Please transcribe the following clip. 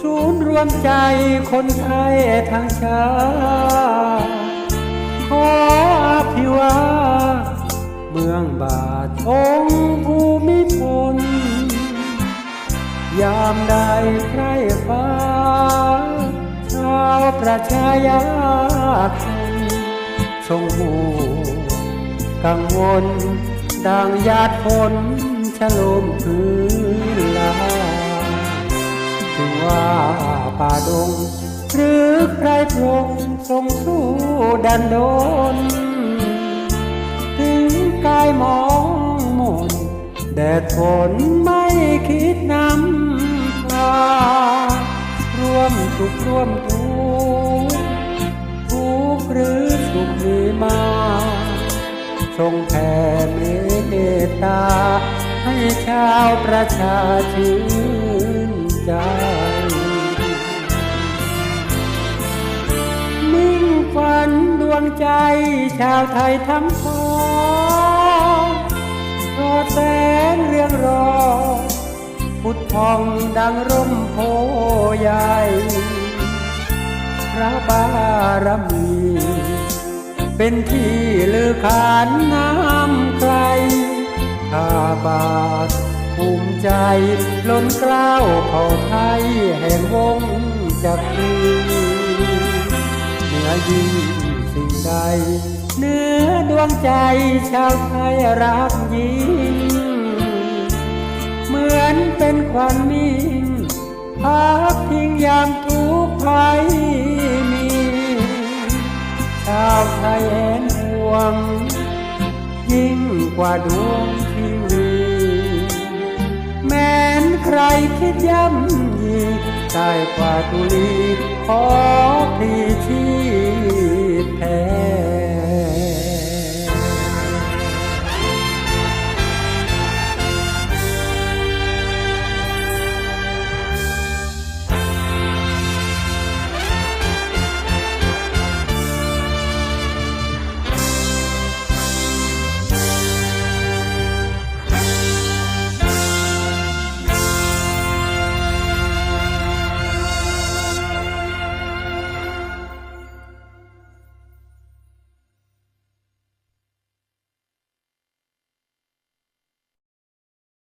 ศูนย์รวมใจคนไทยทั้งชาติขออภิวาเมืองบาทองภูมิพล ยามใดใครฟ้า ชาวประชายาชนทรงหูกังวลดังหยาดฝน โลมพื้นลาถึงว่าป่าดง หรือใครพลงทรงสู้ดันโดน ถึงกายมองมนแดดฝนไม่คิดนำพาร่วมสุขร่วมทุกข์ทุกหรือสุขมีมาทรงแผ่เมตตา ให้ชาวประชาชื่นใจ มิ่งฝันดวงใจชาวไทยทั้งพ้องรอแสงเรียงรอ พุทธทองดังร่มโพใหญ่พระบารมี เป็นที่ลือขานน้ำไกล ใจล้นเกล้าวเผ่าไทยแห่งวงจักรีเหนือยิ่งสิ่งใดเหนือดวงใจชาวไทยรักยิ่งเหมือนเป็นควันนิ่งพักทิ้งยามทุกข์ภัยมีชาวไทยเห็นห่วง ยิ่งกว่าดวงทีวี แม้นใครคิดย่ำยีได้กว่าตุลีขอพลีชีพแทน